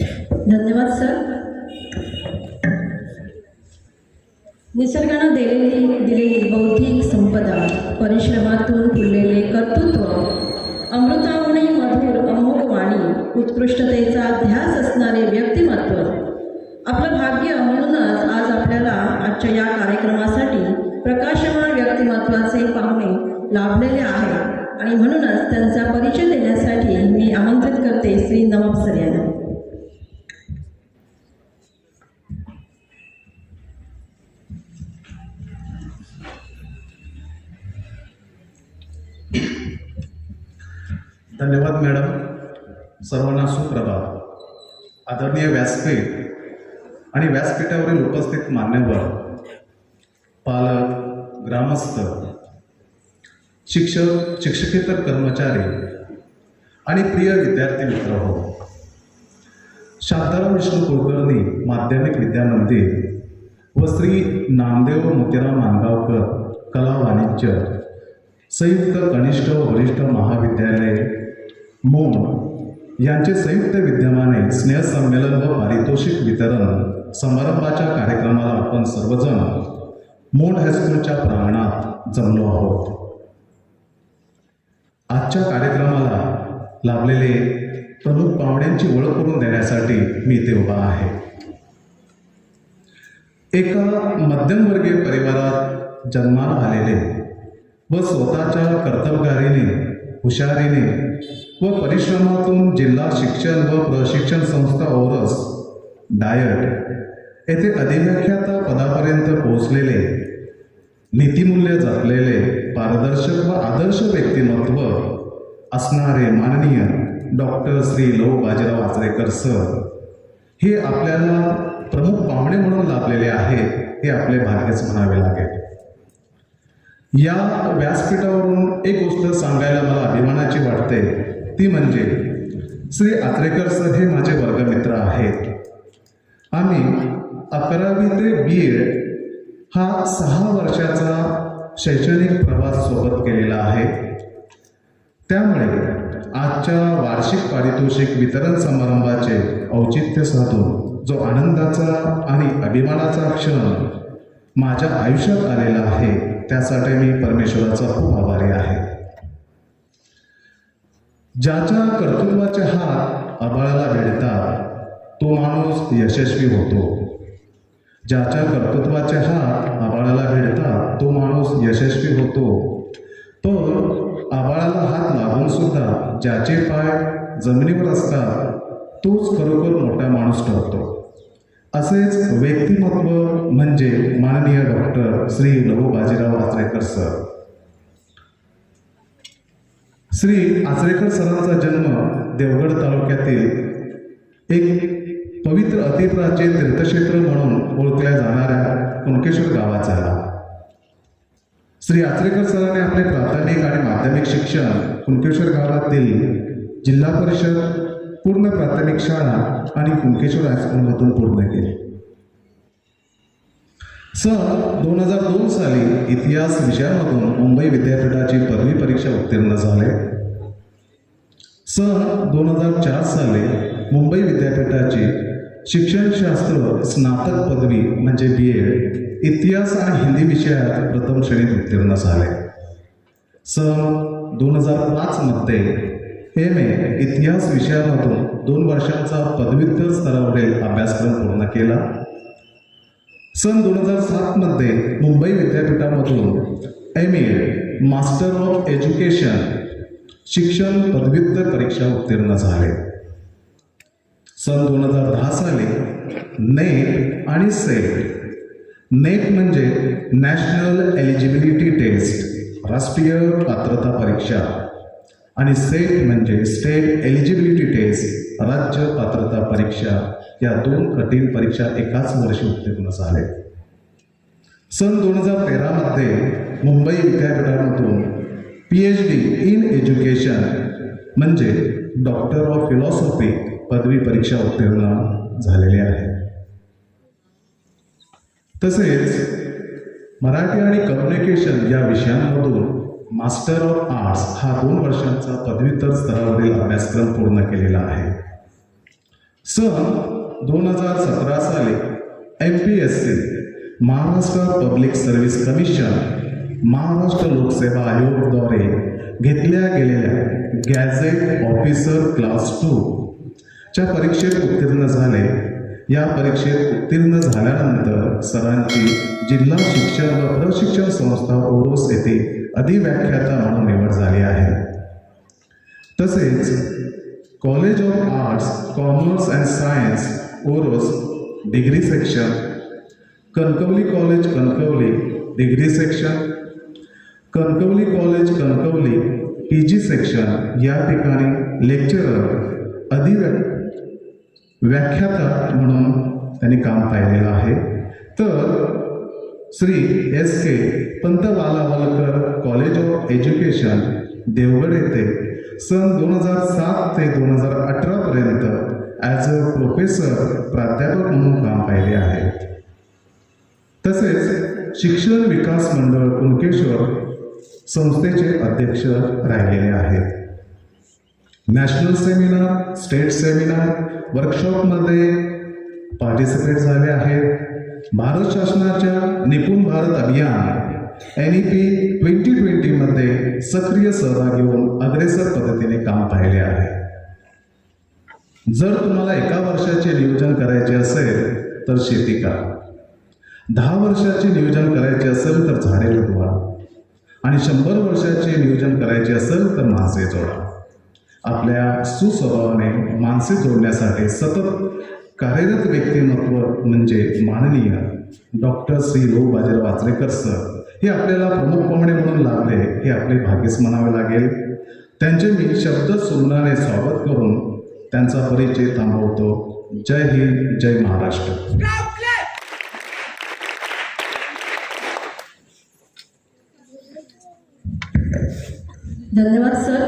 धन्यवाद सर. निसर्गानं दिलेली दिलेली बौद्धिक संपदा परिश्रमातून फुललेले कर्तृत्व अमृताहूनही मधुर अमोघ वाणी उत्कृष्टतेचा ध्यास असणारे व्यक्तिमत्व आपलं भाग्य म्हणूनच आज आपल्याला आजच्या या कार्यक्रमासाठी प्रकाशमान व्यक्तिमत्वाचे पाहुणे लाभलेले आहेत आणि म्हणूनच त्यांचा परिचय देण्यासाठी मी आमंत्रित करते श्री नवाब सर यांना. धन्यवाद मॅडम. सर्वांना सुप्रभात. आदरणीय व्यासपीठ आणि व्यासपीठावरील उपस्थित मान्यवर पालक ग्रामस्थ शिक्षक शिक्षकेतर कर्मचारी आणि प्रिय विद्यार्थी मित्र हो. शांताराम विष्णू कुलकर्णी माध्यमिक विद्यामंदिर व श्री नामदेव मोतीराम मानगावकर कला वाणिज्य संयुक्त कनिष्ठ व वरिष्ठ महाविद्यालय मोम यांचे संयुक्त विद्यमाने स्नेहसंमेलन व पारितोषिक वितरण समारंभाच्या कार्यक्रमाला आपण सर्वजण मोड हायस्कूलच्या प्रांगणात जमलो आहोत. आजच्या कार्यक्रमाला लाभलेले प्रमुख पाहुण्यांची ओळख करून देण्यासाठी मी इथे उभा आहे. एका मध्यमवर्गीय परिवारात जन्माला आलेले व स्वतःच्या कर्तव्य हुशारीने व परिश्रमातून जिल्हा शिक्षण व प्रशिक्षण संस्था ओरस डायट येथे अधिव्याख्यात पदापर्यंत पोहोचलेले नीतिमूल्य जपलेले पारदर्शक व आदर्श व्यक्तिमत्व असणारे माननीय डॉक्टर श्री लो बाजीराव आचरेकर सर हे आपल्याला प्रमुख पाहुणे म्हणून लाभलेले आहेत हे आपले भाग्यच म्हणावे लागेल. या व्यासपीठावरून एक गोष्ट सांगायला मला अभिमानाची वाटते. ती म्हणजे श्री आत्रेकर सर हे माझे वर्गमित्र आहेत. आम्ही अकरावी ते बी एड हा सहा वर्षाचा शैक्षणिक प्रवास सोबत केलेला आहे. त्यामुळे आजच्या वार्षिक पारितोषिक वितरण समारंभाचे औचित्य साधून जो आनंदाचा आणि अभिमानाचा क्षण माझ्या आयुष्यात आलेला आहे त्यासाठी मी परमेश्वराचा खूप आभारी आहे. ज्याच्या कर्तृत्वाचे हात आबाळाला भेटतात तो माणूस यशस्वी होतो. ज्याच्या कर्तृत्वाचे हात आबाळाला भेटतात तो माणूस यशस्वी होतो. पण आबाळाला हात लागून सुद्धा ज्याचे पाय जमिनीवर असतात तोच खरोखर मोठा माणूस ठरतो. असेच व्यक्तिमत्व म्हणजे माननीय डॉक्टर श्री लघु बाजीराव आचरेकर सर. श्री आचरेकर सरांचा जन्म देवगड तालुक्यातील एक पवित्र अतिप्राचीन तीर्थक्षेत्र म्हणून ओळखल्या जाणाऱ्या कुणकेश्वर गावात झाला. श्री आचरेकर सरांनी आपले प्राथमिक आणि माध्यमिक शिक्षण कुणकेश्वर गावातील जिल्हा परिषद पूर्ण प्राथमिक शाळा आणि कुणकेश्वर हायस्कूलमधून पूर्ण केले. सन दोन हजार दोन साली इतिहास विषयामधून मुंबई विद्यापीठाची पदवी परीक्षा उत्तीर्ण झाले. सन दोन हजार चार साली मुंबई विद्यापीठाची शिक्षणशास्त्र स्नातक पदवी म्हणजे बी एड इतिहास आणि हिंदी विषयात प्रथम श्रेणीत उत्तीर्ण झाले. सन दोन हजार पाचमध्ये एम ए इतिहास विषयामधून दोन वर्षांचा पदव्युत्तर स्तरावरील अभ्यासक्रम पूर्ण केला. सन दोन हजार सातमध्ये Mumbai विद्यापीठामधून M A master of education शिक्षण पदव्युत्तर परीक्षा उत्तीर्ण झाले. सन दोन हजार दहा साली नेट आणि सेट. नेट म्हणजे नॅशनल एलिजिबिलिटी टेस्ट राष्ट्रीय पात्रता परीक्षा. आणि सेट म्हणजे स्टेट एलिजिबिलिटी टेस्ट राज्य पात्रता परीक्षा या दोन कठीण परीक्षा एकाच वर्षी उत्तीर्ण झाले. सन दोन हजार तेरामध्ये Mumbai विद्यापीठामधून P H D in education म्हणजे डॉक्टर ऑफ फिलॉसॉफी पदवी परीक्षा उत्तीर्ण झालेली आहे. तसेच मराठी आणि कम्युनिकेशन या विषयांमधून मास्टर ऑफ आर्ट्स हा दोन वर्षांचा पदव्युत्तर स्तरावरील अभ्यासक्रम पूर्ण केलेला आहे. सन दोन हजार सतरा साली M P S C Maharashtra public service commission Maharashtra लोकसेवा आयोगद्वारे घेतल्या गेलेल्या गॅझेट ऑफिसर क्लास टू च्या परीक्षेत उत्तीर्ण झाले. या परीक्षेत उत्तीर्ण झाल्यानंतर सरांची जिल्हा शिक्षण व प्रशिक्षण संस्था ओरोस येथे अधिव्याख्याता म्हणून निवड झाली आहे. तसेच college of arts commerce and science Oros degree section Kankavli college Kankavli degree section Kankavli college Kankavli P G section या ठिकाणी लेक्चरर अधिव्या व्याख्याता म्हणून त्यांनी काम पाहिलेलं आहे. तर Shri S K Pant Balawalkar college of education Devgad येथे सन दोन हजार सात ते दोन हजार अठरा पर्यंत ॲज अ प्रोफेसर प्राध्यापक म्हणून काम पाहिले आहे. तसेच शिक्षण विकास मंडळ कुणकेश्वर संस्थेचे अध्यक्ष राहिलेले आहेत. नॅशनल सेमिनार स्टेट सेमिनार वर्कशॉपमध्ये पार्टिसिपेट झाले आहेत. भारत शासनाच्या निपुण भारत अभियान एन ई पी ट्वेंटी ट्वेंटीमध्ये सक्रिय सहभाग घेऊन अग्रेसर पद्धतीने काम पाहिले आहे. जर तुम्हाला एका वर्षाचे नियोजन करायचे असेल तर शेती करा. दहा वर्षाचे नियोजन करायचे असेल तर झाडे लगवा आणि शंभर वर्षाचे नियोजन करायचे असेल तर माणसे जोडा. आपल्या सुस्वभावाने माणसे जोडण्यासाठी सतत कार्यरत व्यक्तिमत्व म्हणजे माननीय डॉक्टर श्री रो बाजीराव वाचरेकर सर. हे आपल्याला प्रमुख पाहुणे म्हणून लाभले हे आपले भाग्यच म्हणावे लागेल. त्यांचे मी शब्द सुमनाने स्वागत करून त्यांचा परिचय थांबवतो. जय हिंद जय महाराष्ट्र. धन्यवाद सर.